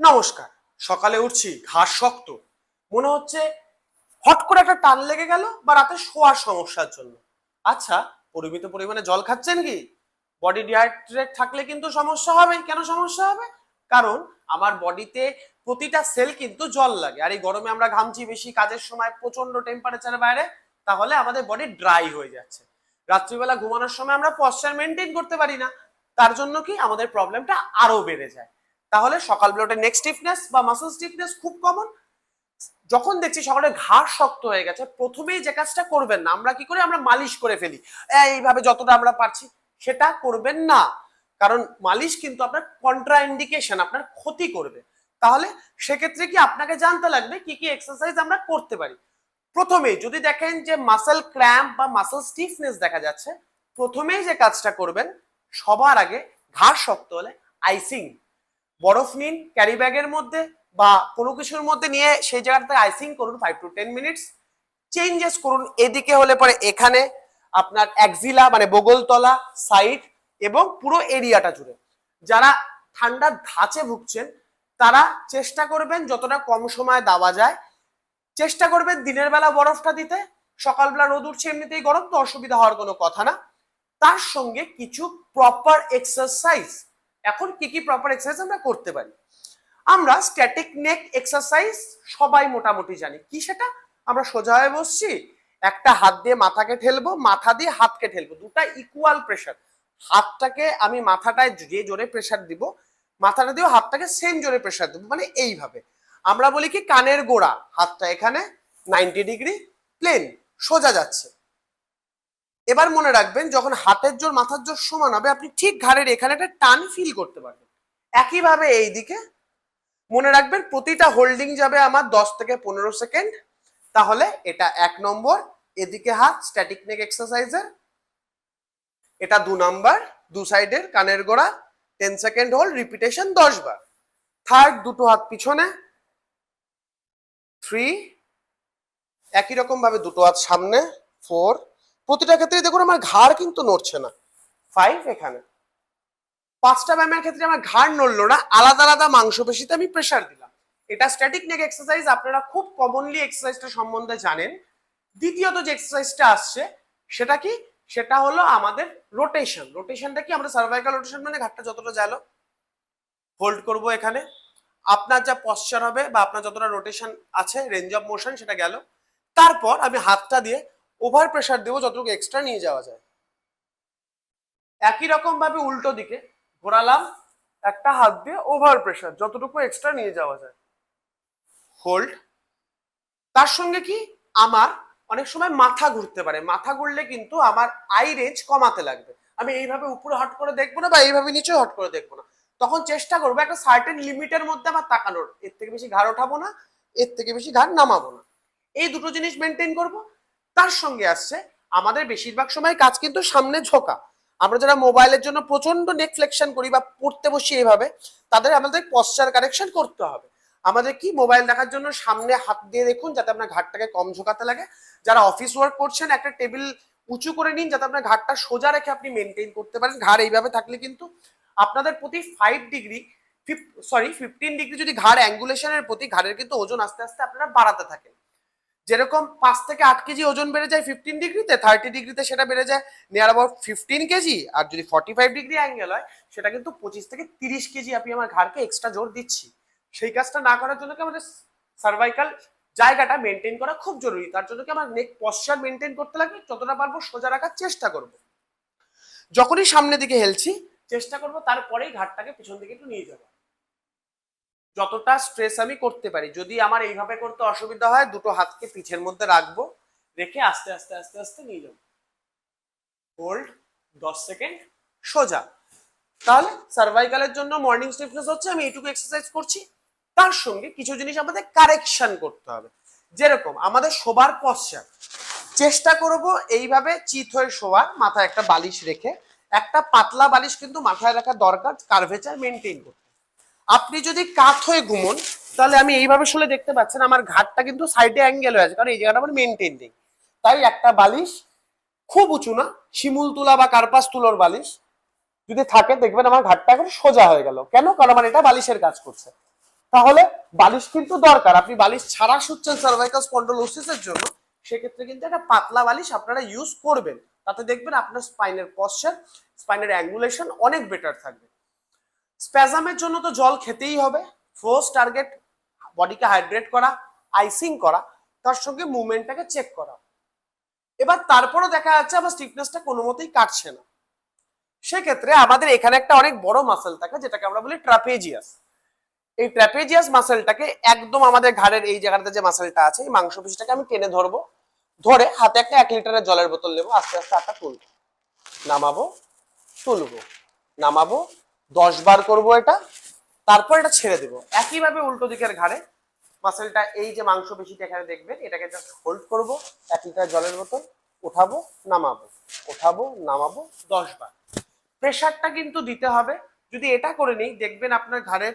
নমস্কার। সকালে উঠছি ঘাস শক্ত। মনে হচ্ছে হট করে একটা টান লেগে গেল বা রাতে শোয়ার সমস্যার জন্য। আচ্ছা পরিমিত পরিমাণে জল খাচ্ছেন কি? বডি ডিহাইড্রেট থাকলে কিন্তু সমস্যা হবে। কেন সমস্যা হবে? কারণ আমার বডিতে প্রতিটা সেল কিন্তু জল লাগে। আর এই গরমে আমরা ঘামছি বেশি, কাজের সময় প্রচণ্ড টেম্পারেচারের বাইরে, তাহলে আমাদের বডি ড্রাই হয়ে যাচ্ছে। রাত্রিবেলা ঘুমানোর সময় আমরা পশ্চার মেনটেন করতে পারি না। তার জন্য কি আমাদের প্রবলেমটা আরও বেড়ে যায়। তাহলে সকালবেলা ওটা নেক স্টিফনেস বা মাসল স্টিফনেস খুব কমন যখন দেখছি সকালে ঘাড় শক্ত হয়ে গেছে, প্রথমেই যে কাজটা করবেন না, আমরা কি করি? আমরা মালিশ করে ফেলি। এইভাবে যতটা আমরা পারছি, সেটা করবেন না। কারণ মালিশ কিন্তু আপনার কন্ট্রা ইন্ডিকেশন আপনার ক্ষতি করবে। তাহলে সেক্ষেত্রে কি আপনাকে জানতে লাগবে কি কি এক্সারসাইজ আমরা করতে পারি? প্রথমে যদি দেখেন যে মাসেল ক্র্যাম্প বা মাসেল স্টিফনেস দেখা যাচ্ছে, প্রথমেই যে কাজটা করবেন, সবার আগে ঘাড় শক্ত হলে আইসিং বরফ নিন ক্যারি ব্যাগের মধ্যে বা কোনো কিছুর মধ্যে নিয়ে সেই জায়গাটাতে আইসিং করুন five to ten minutes changes করুন এদিকে হলে পরে এখানে আপনার একজিলা মানে বগলতলা সাইড এবং পুরো এরিয়াটা জুড়ে। যারা ঠান্ডার ধাঁচে ভুগছেন, তারা চেষ্টা করবেন যতটা কম সময় দেওয়া যায়। চেষ্টা করবেন দিনের বেলা বরফটা দিতে। সকালবেলা রোদ উঠছে, এমনিতেই গরম, তো অসুবিধা হওয়ার কোনো কথা না। তার সঙ্গে কিছু প্রপার এক্সারসাইজ এখন কি কি প্রপার এক্সারসাইজ আমরা করতে পারি? আমরা স্ট্যাটিক নেক এক্সারসাইজ সবাই মোটামুটি জানি। কি সেটা? আমরা সোজা হয়ে বসছি, একটা হাত দিয়ে মাথাকে ঠেলবো, মাথা দিয়ে হাতকে ঠেলবো, দুটা ইকুয়াল প্রেশার হাতটাকে আমি মাথাটায় যে জোরে প্রেশার দিব, মাথাটা দিয়েও হাতটাকে সেম জোরে প্রেশার দেবো মানে এইভাবে। আমরা বলি কি কানের গোড়া, হাতটা এখানে নাইনটি ডিগ্রি প্লেন সোজা যাচ্ছে। এবার মনে রাখবেন, যখন হাতের জোর, মাথার জোর সমান হবে, আপনি ঠিক ঘাড়ের এখানে একটা টান ফিল করতে পারবেন। একইভাবে এই দিকে মনে রাখবেন, প্রতিটা হোল্ডিং যাবে আমার দশ থেকে পনেরো সেকেন্ড তাহলে এটা এক নম্বর, এদিকে হাত স্ট্যাটিক নেক এক্সারসাইজের এটা দু নাম্বার, দু সাইডের কানের গোড়া টেন সেকেন্ড হোল্ড রিপিটেশন দশ বার। থার্ড দুটো হাত পিছনে। থ্রি একই রকম ভাবে দুটো হাত সামনে। ফোর প্রতিটা ক্ষেত্রে দেখুন আমার ঘাড় কিন্তু নড়ছে না। ফাইভ এখানে। পাঁচটা ব্যায়ামের ক্ষেত্রে আমার ঘাড় নড়লো না, আলাদা আলাদা মাংসপেশিতে আমি প্রেশার দিলাম। এটা স্ট্যাটিক নেক এক্সারসাইজ আপনারা খুব কমনলি এক্সারসাইজটা সম্বন্ধে জানেন। দ্বিতীয়ত যে এক্সারসাইজটা আসছে, সেটা কি? সেটা হলো আমাদের রোটেশন রোটেশনটা কি? আমরা সার্ভাইকাল রোটেশন মানে ঘাটটা যতটা গেলো হোল্ড করব এখানে। আপনার যা পশ্চার হবে বা আপনার যতটা রোটেশন আছে রেঞ্জ অফ মোশন সেটা গেল। তারপর আমি হাতটা দিয়ে ওভার প্রেশার দেবো, যতটুকু এক্সট্রা নিয়ে যাওয়া যায়। একই রকম ভাবে উল্টো দিকে ঘোরালাম, একটা হাত দিয়ে ওভার প্রেশার যতটুকু এক্সট্রা নিয়ে যাওয়া যায়। হোল্ড তার সঙ্গে কি? আমার অনেক সময় মাথা ঘুরতে পারে। মাথা ঘুরলে কিন্তু আমার আই রেঞ্জ কমাতে লাগবে। আমি এইভাবে উপরে হট করে দেখব না বা এইভাবে নিচে হট করে দেখব না। তখন চেষ্টা করব একটা সার্টেন লিমিটের মধ্যে আমার তাকানোর। এর থেকে বেশি ঘাড় ওঠাবো না, এর থেকে বেশি ঘাড় নামাবো না। এই দুটো জিনিস মেনটেন করব। তার সঙ্গে আসছে আমাদের বেশিরভাগ সময় কাজ কিন্তু সামনে ঝোঁকা। আমরা যারা মোবাইলের জন্য প্রচণ্ড নেক ফ্লেকশন করি বা পড়তে বসি এইভাবে তাদের আমাদের পশ্চার কারেকশন করতে হবে। আমাদের কি? মোবাইল দেখার জন্য সামনে হাত দিয়ে দেখুন যাতে আপনার ঘাটটাকে কম ঝোঁকাতে লাগে। যারা অফিস ওয়ার্ক করছেন, একটা টেবিল উঁচু করে নিন যাতে আপনার ঘাটটা সোজা রেখে আপনি মেনটেন করতে পারেন। ঘাড় এইভাবে থাকলে কিন্তু আপনাদের প্রতি five degree sorry fifteen degree যদি ঘাড় অ্যাঙ্গুলেশনের প্রতি, ঘাড়ের কিন্তু ওজন আস্তে আস্তে আপনারা বাড়াতে থাকেন। যেরকম পাঁচ থেকে আট কেজি ওজন বেড়ে যায় ফিফটিন ডিগ্রিতে থার্টি ডিগ্রিতে সেটা বেড়ে যায় নিয়ার অ্যাবাউট ফিফটিন কেজি, আর যদি ফর্টি ফাইভ ডিগ্রি অ্যাঙ্গেল হয়, সেটা কিন্তু পঁচিশ থেকে তিরিশ কেজি আমি আমার ঘাড়কে এক্সট্রা জোর দিচ্ছি। সেই কাজটা না করার জন্য কি আমাদের সার্ভাইকাল জায়গাটা মেনটেন করা খুব জরুরি। তার জন্য কি আমার নেক পশ্চার মেনটেন করতে লাগবে, যতটা পারব সোজা রাখার চেষ্টা করব। যখনই সামনের দিকে হেলছি, চেষ্টা করব তারপরেই ঘাটটাকে পিছন দিকে একটু নিয়ে যাব যতটা স্ট্রেস আমি করতে পারি, যদি আমার এইভাবে করতে অসুবিধা হয়, দুটো হাতকে পিঠের মধ্যে রাখব, রেখে আস্তে আস্তে আস্তে আস্তে নিয়ে যাব। হোল্ড দশ সেকেন্ড সোজা। তাহলে সার্ভাইকালের জন্য মর্নিং স্টিফনেস হচ্ছে, আমি এইটুকু এক্সারসাইজ করছি। তার সঙ্গে কিছু জিনিস আমাদের কারেকশন করতে হবে। যেরকম আমাদের শোবার পশ্চাৎ চেষ্টা করব এইভাবে চিত হয়ে শোয়ার, মাথায় একটা বালিশ রেখে। একটা পাতলা বালিশ কিন্তু মাথায় রাখা দরকার কার্ভেচার মেনটেন করতে। আপনি যদি কাত হয়ে ঘুমন, তাহলে আমি এইভাবে শুলে দেখতে পাচ্ছেন আমার ঘাটটা কিন্তু সাইডে অ্যাঙ্গেল হয়ে আছে, কারণ এই জায়গাটা আমার মেনটেন নেই। তাই একটা বালিশ খুব উঁচু না, শিমুল তুলা বা কার্পাস তুলোর বালিশ যদি থাকে, দেখবেন আমার ঘাটটা এখন সোজা হয়ে গেল। কেন? কারণ আমার এটা বালিশের কাজ করছে। তাহলে বালিশ কিন্তু দরকার। আপনি বালিশ ছাড়া শুচ্ছেন সার্ভাইকাল স্পন্ডলোসিসের জন্য, সেক্ষেত্রে কিন্তু একটা পাতলা বালিশ আপনারা ইউজ করবেন। তাতে দেখবেন আপনার স্পাইনের পশ্চার স্পাইনের অ্যাঙ্গুলেশন অনেক বেটার থাকবে। স্প্যাজামের জন্য তো জল খেতেই হবে। ফার্স্ট টার্গেট বডিকে হাইড্রেট করা আইসিং করা, তার সঙ্গে মুভমেন্টটাকে চেক করা। এবার তারপরে দেখা যাচ্ছে আমার স্টিফনেসটা কোনো মতেই কাটছে না। সেক্ষেত্রে আমাদের এখানে একটা অনেক বড় মাসেল থাকে, যেটাকে আমরা বলি ট্রাপেজিয়াস এই ট্র্যাপেজিয়াস মাসেলটাকে একদম আমাদের ঘাড়ের এই জায়গাটাতে যে মাসেলটা আছে, এই মাংসপেশিটাকে আমি টেনে ধরবো। ধরে হাতে একটা এক লিটারের জলের বোতল নেব, আস্তে আস্তে আটটা তুলবো। নামাবো তুলবো। নামাবো দশ বার করব এটা, তারপর এটা ছেড়ে দেবো। একইভাবে উল্টো দিকের ঘাড়ে, মাসেলটা এই যে মাংসপেশিটা এখানে দেখবেন, এটাকে জাস্ট হোল্ড করব এক লিটার জলের বোতল, উঠাবো, নামাবো উঠাবো, নামাবো দশ বার। প্রেশারটা কিন্তু দিতে হবে। যদি এটা করে নিই, দেখবেন আপনার ঘাড়ের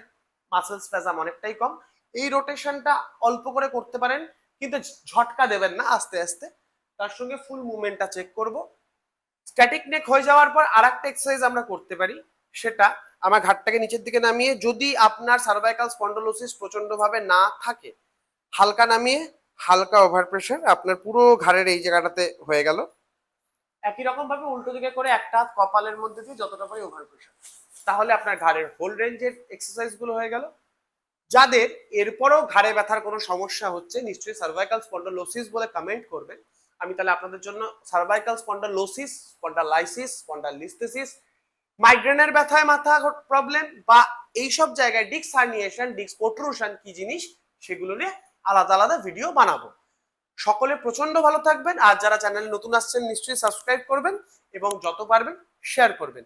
মাসেল স্প্যাজাম অনেকটাই কম। এই রোটেশনটা অল্প করে করতে পারেন, কিন্তু ঝটকা দেবেন না, আস্তে আস্তে। তার সঙ্গে ফুল মুভমেন্টটা চেক করব। স্ট্যাটিক নেক হয়ে যাওয়ার পর আর একটা এক্সারসাইজ আমরা করতে পারি। সেটা আমার ঘাটটাকে নিচের দিকে নামিয়ে যদি আপনার সার্ভাইকাল স্পন্ডলোসিস প্রচন্ডভাবে না থাকে, হালকা নামিয়ে হালকা ওভার প্রেশার আপনার পুরো ঘাড়ের এই জায়গাটাতে হয়ে গেল। একই রকম ভাবে উল্টো দিকে করে একটা কপালের মধ্যে দিয়ে যতটা পারি ওভার প্রেশার তাহলে আপনার ঘাড়ের হোল রেঞ্জের এক্সারসাইজগুলো হয়ে গেল। যাদের এরপরও ঘাড়ে ব্যথার কোনো সমস্যা হচ্ছে, নিশ্চয়ই সার্ভাইকাল স্পন্ডলোসিস বলে কমেন্ট করবেন। আমি তাহলে আপনাদের জন্য সার্ভাইকাল স্পন্ডালোসিস স্পন্ডালাইসিস স্পন্ডালিস্থেসিস মাইগ্রেনের ব্যথায় মাথা প্রবলেম বা এইসব জায়গায় ডিক্স হার্নিয়েশন ডিক্স প্রোট্রুশন কি জিনিস সেগুলো নিয়ে আলাদা আলাদা ভিডিও বানাবো। সকলে প্রচণ্ড ভালো থাকবেন। আর যারা চ্যানেলে নতুন আসছেন, নিশ্চয়ই সাবস্ক্রাইব করবেন এবং যত পারবেন শেয়ার করবেন।